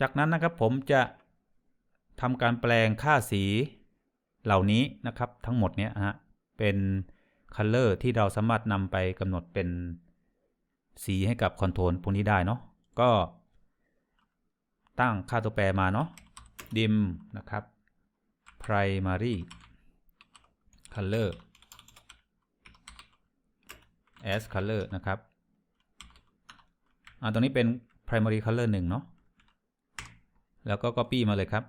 จากนั้นนะครับผมจะทำการแปลงค่าสีเหล่านี้นะครับ ทั้งหมดเนี้ยฮะเป็นคัลเลอร์ที่เราสามารถนำไปกำหนดเป็นสีให้กับคอนโทรลพวกนี้ได้เนาะก็ ตั้งค่าตัวแปรมาเนาะ dim นะครับ primary color as color นะครับอ่าตรงนี้เป็น primary color 1 เนาะ แล้วก็ copy มาเลยครับ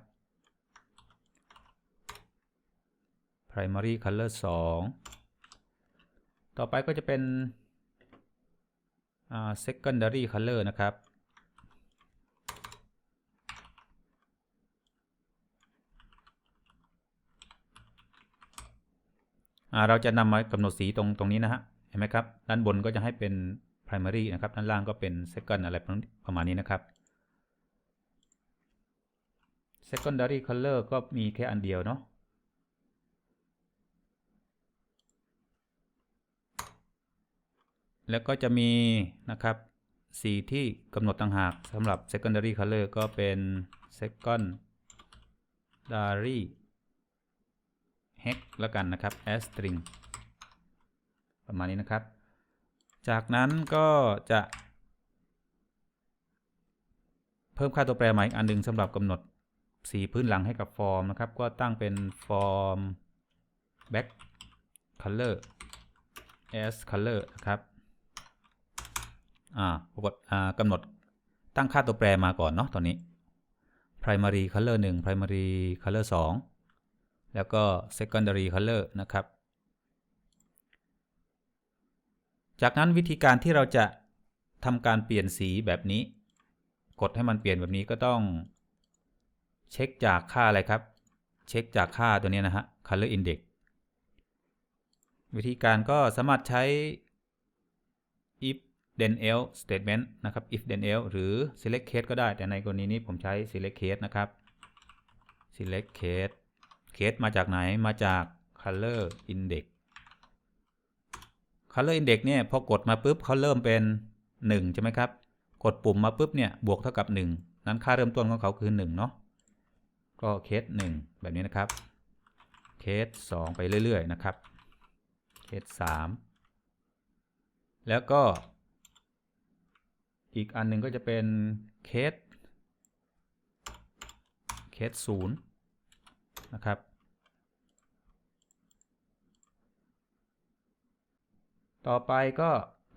primary color 2 ต่อไปก็จะเป็น secondary color นะครับ เราจะนำมากำหนดสีตรงตรงนี้นะฮะ เห็นไหมครับ ด้านบนก็จะให้เป็น primary นะครับ ด้านล่างก็เป็น second อะไรประมาณนี้นะครับ secondary color ก็มีแค่อันเดียวเนาะแล้วก็จะมีนะครับสีที่กำหนดต่างหากสำหรับ secondary color ก็เป็น secondary hex แล้วกันนะครับ as string ประมาณนี้นะครับ จากนั้นก็จะ เพิ่มค่าตัวแปรใหม่อีกอันหนึ่งสำหรับกำหนด สีพื้นหลังให้กับฟอร์มนะครับ ก็ตั้งเป็น form back color as color นะครับ อ่ากดอ่ากำหนดตั้งค่าตัวแปรมาก่อนเนาะตอนนี้ primary color 1 primary color 2 แล้วก็ secondary color นะครับ จากนั้นวิธีการที่เราจะทำการเปลี่ยนสีแบบนี้ กดให้มันเปลี่ยนแบบนี้ก็ต้อง เช็คจากค่าอะไรครับ เช็คจากค่าตัวนี้นะฮะ color index วิธีการก็สามารถใช้ if then else statement นะครับ if then else หรือ select case ก็ได้ แต่ในกรณีนี้ผมใช้ select case นะครับ select case case มาจากไหน มาจาก color index color index เนี่ยพอกดมาปุ๊บเขาเริ่มเป็น 1 ใช่ไหมครับ กดปุ่มมาปุ๊บเนี่ยบวกเท่ากับ 1 นั้นค่าเริ่มต้นของเขาคือ 1 เนาะ ก็เคส1แบบนี้นะครับ เคส2ไปเรื่อย ๆ นะครับ เคส3แล้วก็ อีกอันหนึ่งก็จะเป็นเคส เคสศูนย์นะครับ ต่อไปก็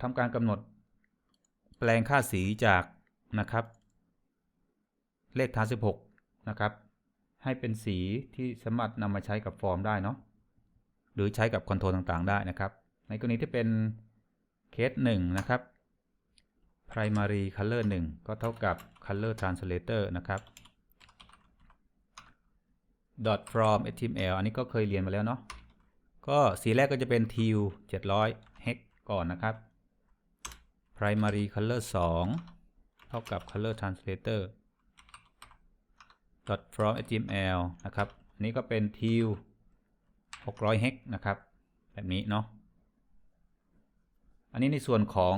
ทำการกำหนดแปลงค่าสีจากนะครับ เลขฐาน16 นะครับ ให้เป็นสีที่สามารถนำมาใช้กับฟอร์มได้เนาะหรือใช้กับคอนโทรลต่างๆ ได้นะครับ ในกรณีที่เป็นเคส1นะครับ primary color 1 ก็เท่ากับ color translator นะครับ dot from html อันนี้ก็เคยเรียนมาแล้วเนาะก็สีแรกก็จะเป็น teal 700 hex ก่อนนะครับ primary color 2 เท่ากับ color translator from html นะครับอันนี้ก็เป็น teal 600 hex นะครับ แบบนี้เนาะอันนี้ในส่วนของ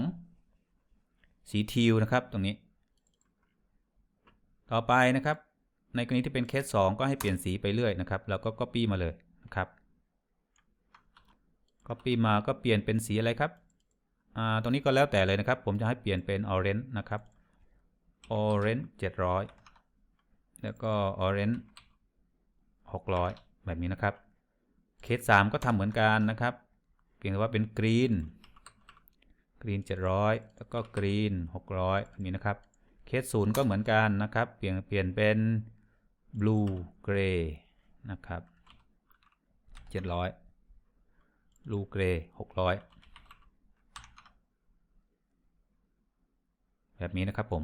สีทิวนะครับตรงนี้ ต่อไปนะครับ ในกรณีที่เป็นเคส 2 ก็ให้เปลี่ยนสีไปเรื่อยนะครับ แล้วก็ Copy มาเลยนะครับ Copy มาก็เปลี่ยนเป็นสีอะไรครับอ่าตรงนี้ก็แล้วแต่เลยนะครับ ผมจะให้เปลี่ยนเป็น Orange นะครับ Orange 700 แล้วก็ Orange 600 แบบนี้นะครับ เคส 3 ก็ทำเหมือนกันนะครับ เพียงแต่ว่าเป็น Green กรีน700 แล้วก็กรีน600แบบนี้นะครับ เคสศูนย์ก็เหมือนกันนะครับ เปลี่ยนเปลี่ยนเป็น blue gray นะครับ 700 blue gray 600 แบบนี้นะครับผม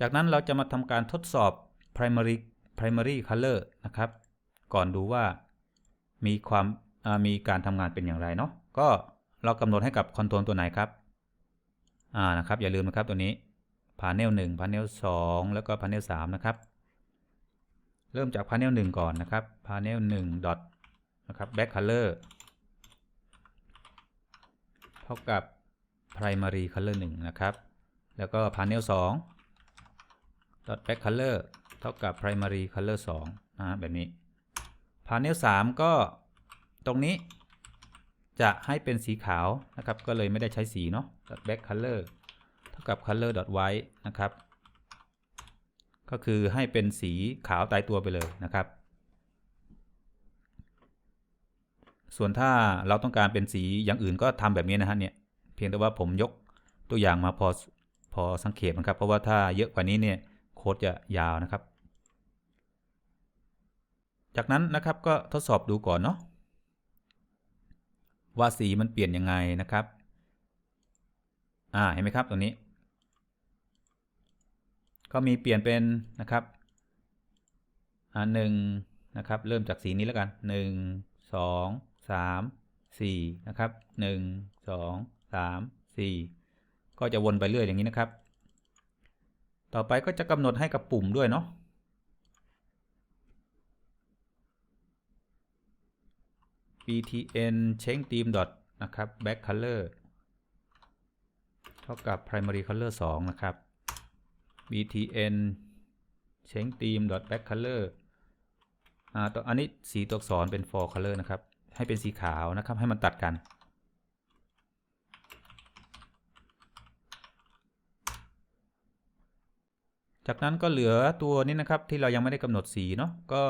จากนั้นเราจะมาทำการทดสอบ primary primary color นะครับ ก่อนดูว่ามีความมีการทำงานเป็นอย่างไรเนาะ ก็เรากำหนดให้กับคอนโทรลตัวไหนครับ อ่า นะครับ อย่าลืมนะครับตัวนี้ panel 1 panel 2 แล้วก็ panel 3 นะครับ เริ่มจาก panel 1 ก่อนนะครับ panel 1 dot นะครับ back color เท่ากับ primary color 1 นะครับ แล้วก็ panel dot back color เท่ากับ primary color 2นะฮะแบบนี้ panel 3 ก็ตรงนี้จะให้เป็นสีขาวนะครับ ก็เลยไม่ได้ใช้สีเนาะ back color เท่ากับ color white นะครับ ก็คือให้เป็นสีขาวตายตัวไปเลยนะครับ ส่วนถ้าเราต้องการเป็นสีอย่างอื่นก็ทำแบบนี้นะฮะเนี่ย เพียงแต่ว่าผมยกตัวอย่างมาพอพอสังเกตนะครับ เพราะว่าถ้าเยอะกว่านี้เนี่ย ค้ดจะยาวนะครับ จากนั้นนะครับก็ทดสอบดูก่อนเนาะว่าสีมันเปลี่ยนยังไงนะครับ อ่าเห็นไหมครับตรงนี้ ก็มีเปลี่ยนเป็นนะครับอ่าหนึ่งนะครับ เริ่มจากสีนี้แล้วกันหนึ่งสองสามสี่นะครับหนึ่งสองสามสี่ก็จะวนไปเรื่อยอย่างนี้นะครับ ต่อไปก็จะกำหนดให้กับปุ่มด้วยเนาะ btn change theme dot นะครับ back color เท่ากับ primary color 2 นะครับ btn change theme dot back color อ่าตัวอันนี้สีตัวอักษรเป็น for color นะครับ ให้เป็นสีขาวนะครับ ให้มันตัดกัน จากนั้นก็เหลือตัวนี้นะครับที่เรายังไม่ได้กำหนดสีเนาะก็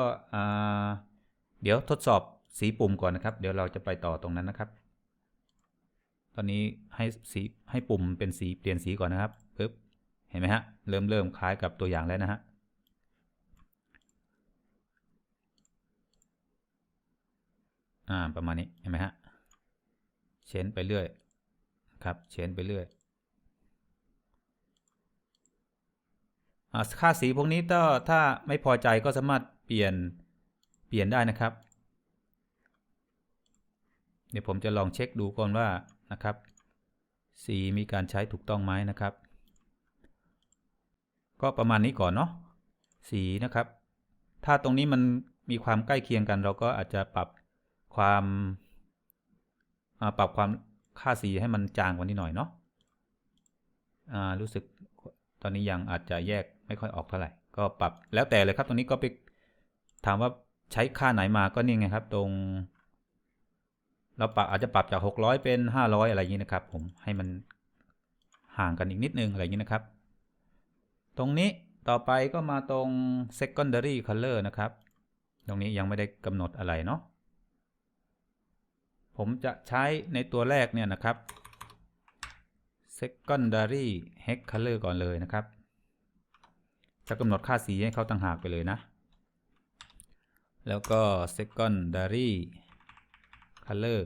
เดี๋ยวทดสอบสีปุ่มก่อนนะครับ เดี๋ยวเราจะไปต่อตรงนั้นนะครับ ตอนนี้ให้สีให้ปุ่มเป็นสีเปลี่ยนสีก่อนนะครับปึ๊บเห็นไหมฮะเริ่มเริ่มคล้ายกับตัวอย่างแล้วนะฮะอ่าประมาณนี้เห็นไหมฮะเชนไปเรื่อยครับเชนไปเรื่อยอ่า ค่าสีพวกนี้ถ้าถ้าไม่พอใจก็สามารถเปลี่ยนเปลี่ยนได้นะครับ เดี๋ยวผมจะลองเช็คดูก่อนว่านะครับ สีมีการใช้ถูกต้องไหมนะครับ ก็ประมาณนี้ก่อนเนาะสีนะครับ ถ้าตรงนี้มันมีความใกล้เคียงกัน เราก็อาจจะปรับความปรับความค่าสีให้มันจางกว่านี้หน่อยเนาะรู้สึกตอนนี้ยังอาจจะแยก ไม่ค่อยออกเท่าไหร่ ก็ปรับแล้วแต่เลยครับ ตรงนี้ก็ไปถามว่าใช้ค่าไหนมาก็นี่ไงครับ ตรง เราปรับอาจจะปรับจาก 600 เป็น 500 อะไรอย่างนี้นะครับ ผมให้มันห่างกันอีกนิดนึงอะไรอย่างนี้นะครับ ตรงนี้ต่อไปก็มาตรง secondary color นะครับ ตรงนี้ยังไม่ได้กำหนดอะไรเนาะผมจะใช้ในตัวแรกเนี่ยนะครับ secondary hex color ก่อนเลยนะครับ จะกำหนดค่าสีให้เขาต่างหากไปเลยนะ แล้วก็ secondary color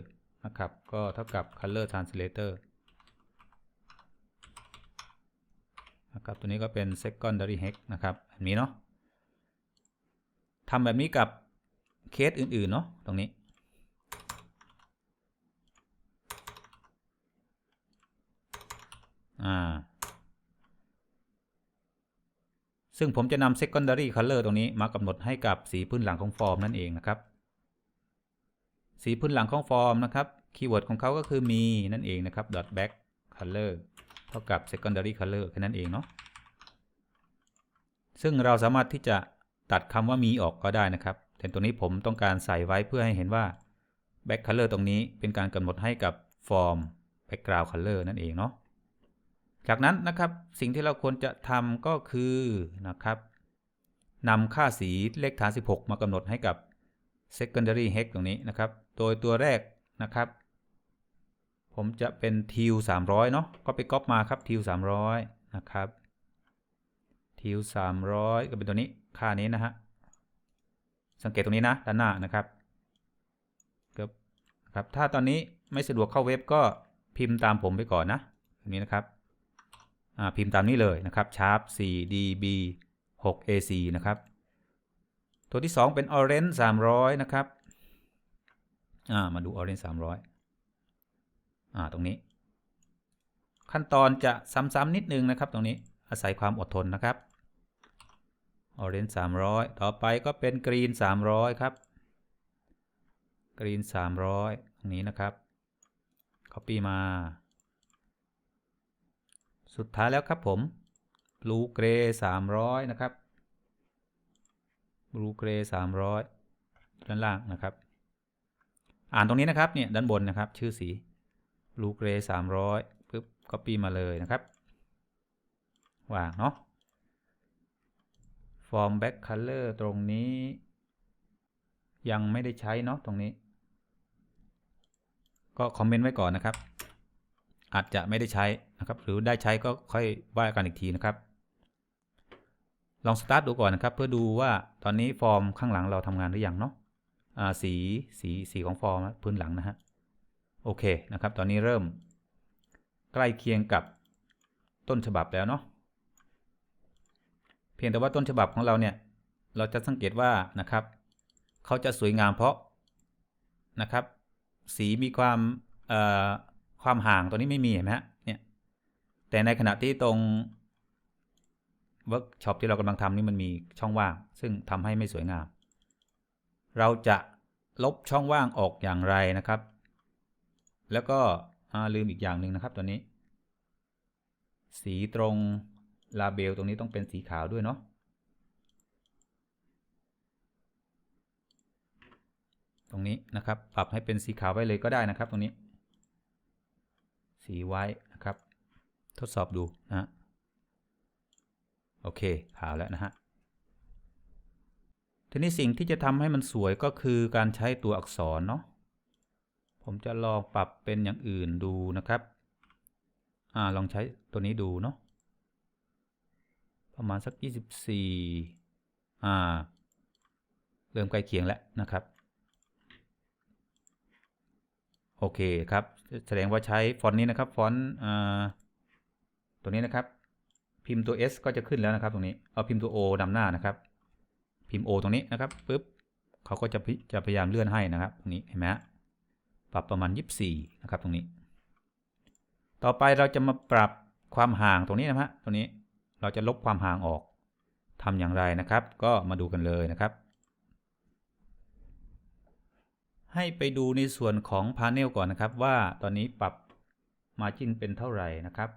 นะครับ ก็เท่ากับ color translator นะครับ ตัวนี้ก็เป็น secondary hex นะครับอันนี้เนาะทำแบบนี้กับเคสอื่น ๆ เนาะตรงนี้ อ่า ซึ่งผมจะนำ secondary color ตรงนี้มากำหนดให้กับสีพื้นหลังของฟอร์มนั่นเองนะครับ สีพื้นหลังของฟอร์มนะครับคีย์เวิร์ดของเขาก็คือมีนั่นเองนะครับ dot back color เท่ากับ secondary color แค่นั้นเองเนาะซึ่งเราสามารถที่จะตัดคำว่ามีออกก็ได้นะครับแต่ตัวนี้ผมต้องการใส่ไว้เพื่อให้เห็นว่า back color ตรงนี้เป็นการกำหนดให้กับฟอร์ม background color นั่นเองเนาะ จากนั้นนะครับสิ่งที่เราควรจะทำก็คือนะครับนำค่าสีเลขฐาน 16 มากำหนดให้กับ secondary hex ตรงนี้นะครับ โดยตัวแรกนะครับ ผมจะเป็น til 300 เนาะก็ไปก๊อปมาครับ til 300 นะครับ til 300 ก็เป็นตัวนี้ค่านี้นะฮะ สังเกตตรงนี้นะ ด้านหน้านะครับครับ ถ้าตอนนี้ไม่สะดวกเข้าเว็บก็พิมพ์ตามผมไปก่อนนะนี้นะครับ พิมพ์ตามนี้เลยนะครับ sharp 4 db 6 ac นะครับ ตัวที่ 2 เป็น orange 300 นะครับมาดู orange 300อ่าตรงนี้ ขั้นตอนจะซ้ำๆนิดนึงนะครับตรงนี้อาศัยความอดทนนะครับ orange 300 ต่อไปก็เป็น green 300 ครับ green 300 ตรงนี้นะครับ copy มา สุดท้ายแล้วครับผม blue gray 300นะครับ blue gray 300ด้านล่างนะครับ อ่านตรงนี้นะครับเนี่ยด้านบนนะครับชื่อสี blue gray 300ปึ๊บ copy มาเลยนะครับวางเนาะ form back color ตรงนี้ ยังไม่ได้ใช้เนาะตรงนี้ ก็คอมเมนต์ไว้ก่อนนะครับ อาจจะไม่ได้ใช้ นะครับ หรือได้ใช้ก็ค่อยว่ากันอีกทีนะครับ ลองสตาร์ทดูก่อนนะครับ เพื่อดูว่าตอนนี้ฟอร์มข้างหลังเราทำงานหรือยังเนาะอ่าสีสีสีของฟอร์มพื้นหลังนะฮะโอเคนะครับ ตอนนี้เริ่มใกล้เคียงกับต้นฉบับแล้วเนาะเพียงแต่ว่าต้นฉบับของเราเนี่ย เราจะสังเกตว่านะครับ เขาจะสวยงามเพราะนะครับ สีมีความเอ่อความห่างตัวนี้ไม่มีเห็นไหมฮะ แต่ในขณะที่ตรงเวิร์กช็อปที่เรากำลังทำนี่มันมีช่องว่าง ซึ่งทำให้ไม่สวยงาม เราจะลบช่องว่างออกอย่างไรนะครับ แล้วก็ลืมอีกอย่างหนึ่งนะครับตัวนี้ สีตรงลาเบลตรงนี้ต้องเป็นสีขาวด้วยเนาะตรงนี้นะครับ ปรับให้เป็นสีขาวไว้เลยก็ได้นะครับ ตรงนี้ สีไว้ ทดสอบดูนะฮะโอเคขาวแล้วนะฮะทีนี้สิ่งที่จะทำให้มันสวยก็คือการใช้ตัวอักษรเนาะผมจะลองปรับเป็นอย่างอื่นดูนะครับอ่าลองใช้ตัวนี้ดูเนาะประมาณสัก 24อ่าเริ่มใกล้เคียงแล้วนะครับ โอเคครับ แสดงว่าใช้ฟอนต์นี้นะครับ ฟอนต์ ตัวนี้นะครับ พิมพ์ตัว S ก็จะขึ้นแล้วนะครับ ตรงนี้เอาพิมพ์ตัว O นำหน้านะครับ พิมพ์ O ตรงนี้นะครับปุ๊บเขาก็จะจะพยายามเลื่อนให้นะครับ ตรงนี้เห็นไหมฮะปรับประมาณ 24 นะครับ ตรงนี้ ต่อไปเราจะมาปรับความห่างตรงนี้นะฮะตรงนี้เราจะลบความห่างออกทำอย่างไรนะครับ ก็มาดูกันเลยนะครับ ให้ไปดูในส่วนของพา n เนลก่อนนะครับ ว่าตอนนี้ปรับ Margin เป็นเท่าไหร่นะครับ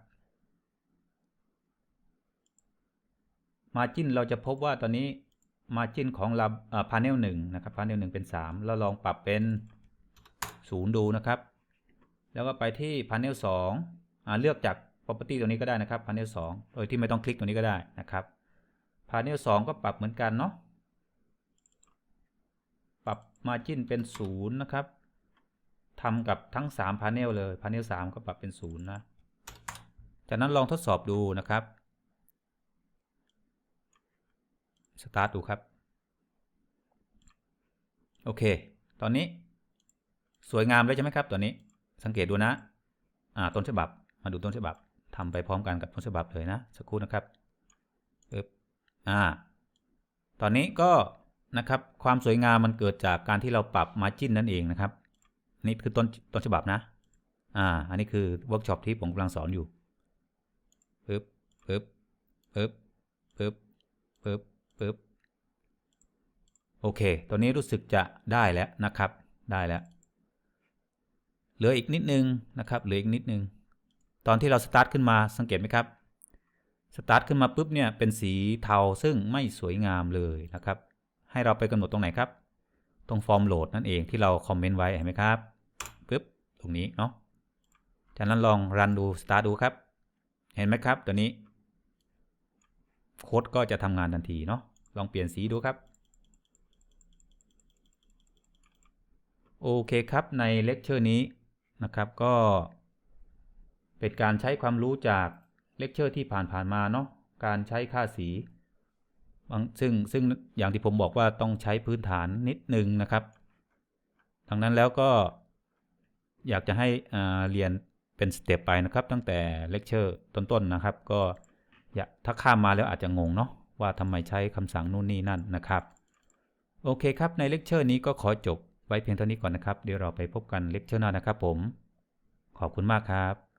Margin เราจะพบว่าตอนนี้ Margin ของเราพา n เนลหนึ่งนะครับพา n เนลหนึ่งเป็น3เราลองปรับเป็น 0 ดูนะครับ แล้วก็ไปที่พา n เนลสองเลือกจาก property ตัวนี้ก็ได้นะครับพา n เนลสองโดยที่ไม่ต้องคลิกตัวนี้ก็ได้นะครับพา n เนลสองก็ปรับเหมือนกันเนาะปรับ Margin เป็น 0 นะครับทำกับทั้ง3 Panel เลย Panel 3 ก็ปรับเป็น 0 นะ จากนั้นลองทดสอบดูนะครับ Start ดูครับ โอเค ตอนนี้สวยงามเลยใช่ไหมครับ ตัวนี้ สังเกตดูนะ อ่า ต้นฉบับ มาดูต้นฉบับทำไปพร้อมกันกับต้นฉบับเลยนะ สักครู่นะครับปึ๊บอ่า ตอนนี้ก็นะครับ ความสวยงามมันเกิดจากการที่เราปรับ Margin นั่นเองนะครับ นี่คือต้นต้นฉบับนะ อ่า อันนี้คือเวิร์กช็อปที่ผมกำลังสอนอยู่ปึ๊บปึ๊บปึ๊บปึ๊บปึ๊บ ปึ๊บโอเค ตัวนี้รู้สึกจะได้แล้วนะครับ ได้แล้ว เหลืออีกนิดนึงนะครับ เหลืออีกนิดนึง ตอนที่เราสตาร์ทขึ้นมาสังเกตไหมครับ สตาร์ทขึ้นมาปุ๊บเนี่ยเป็นสีเทาซึ่งไม่สวยงามเลยนะครับ ให้เราไปกำหนดตรงไหนครับ ตรงฟอร์มโหลดนั่นเองที่เราคอมเมนต์ไว้เห็นไหมครับปึ๊บ ตรงนี้เนาะ จากนั้นลองรันดูสตาร์ดูครับ เห็นไหมครับ ตัวนี้ โค้ดก็จะทำงานทันทีเนาะ ลองเปลี่ยนสีดูครับ โอเคครับในเลคเชอร์นี้นะครับก็เป็นการใช้ความรู้จากเลคเชอร์ที่ผ่านๆมาเนาะการใช้ค่าสีซึ่งซึ่งอย่างที่ผมบอกว่าต้องใช้พื้นฐานนิดนึงนะครับดังนั้นแล้วก็อยากจะให้เรียนเป็นสเต็ปไปนะครับ ตั้งแต่เลคเชอร์ต้นๆนนะครับ ก็อย่าถ้าข้ามมาแล้วอาจจะงงเนาะ ว่าทำไมใช้คำสั่งนู่นนี่นั่นนะครับ โอเคครับในเลคเชอร์นี้ก็ขอจบไว้เพียงเท่านี้ก่อนนะครับ เดี๋ยวเราไปพบกันเลคเชอร์หน้านะครับผม ขอบคุณมากครับ